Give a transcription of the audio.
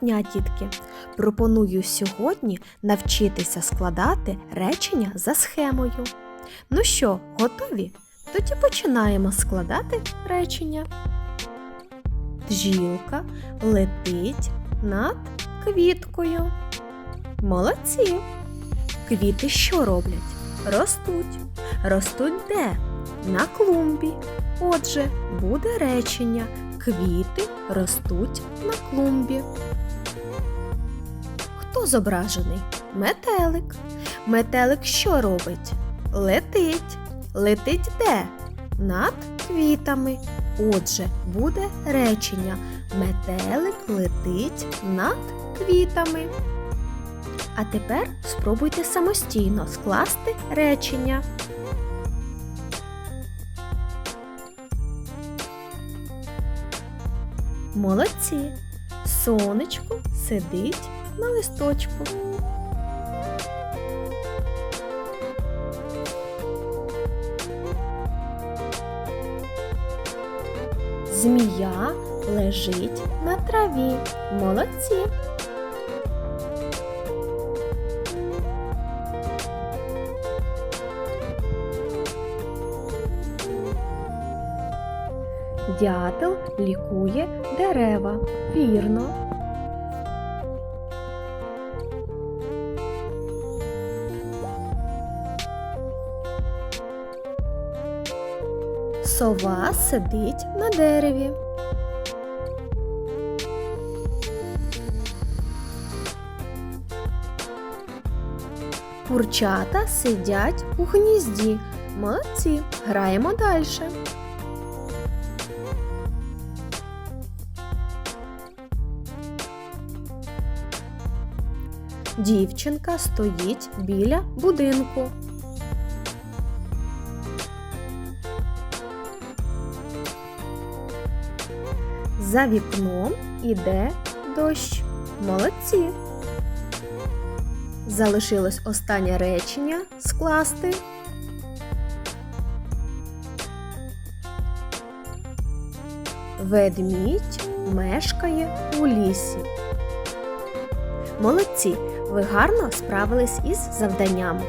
дня, дітки! Пропоную сьогодні навчитися складати речення за схемою. Ну що, готові? Тоді починаємо складати речення. Бджілка летить над квіткою. Молодці! Квіти що роблять? Ростуть. Ростуть де? На клумбі. Отже, буде речення. Квіти ростуть на клумбі. Хто зображений? Метелик. Метелик що робить? Летить. Летить де? Над квітами. Отже, буде речення. Метелик летить над квітами. А тепер спробуйте самостійно скласти речення. Молодці. Сонечко сидить на листочку. Змія лежить на траві. Молодці. Дятел лікує дерева. Вірно. Сова сидить на дереві. Курчата сидять у гнізді. Молодці. Граємо далі. Дівчинка стоїть біля будинку. За вікном іде дощ. Молодці. Залишилось останнє речення скласти. Ведмідь мешкає у лісі. Молодці! Ви гарно справились із завданням.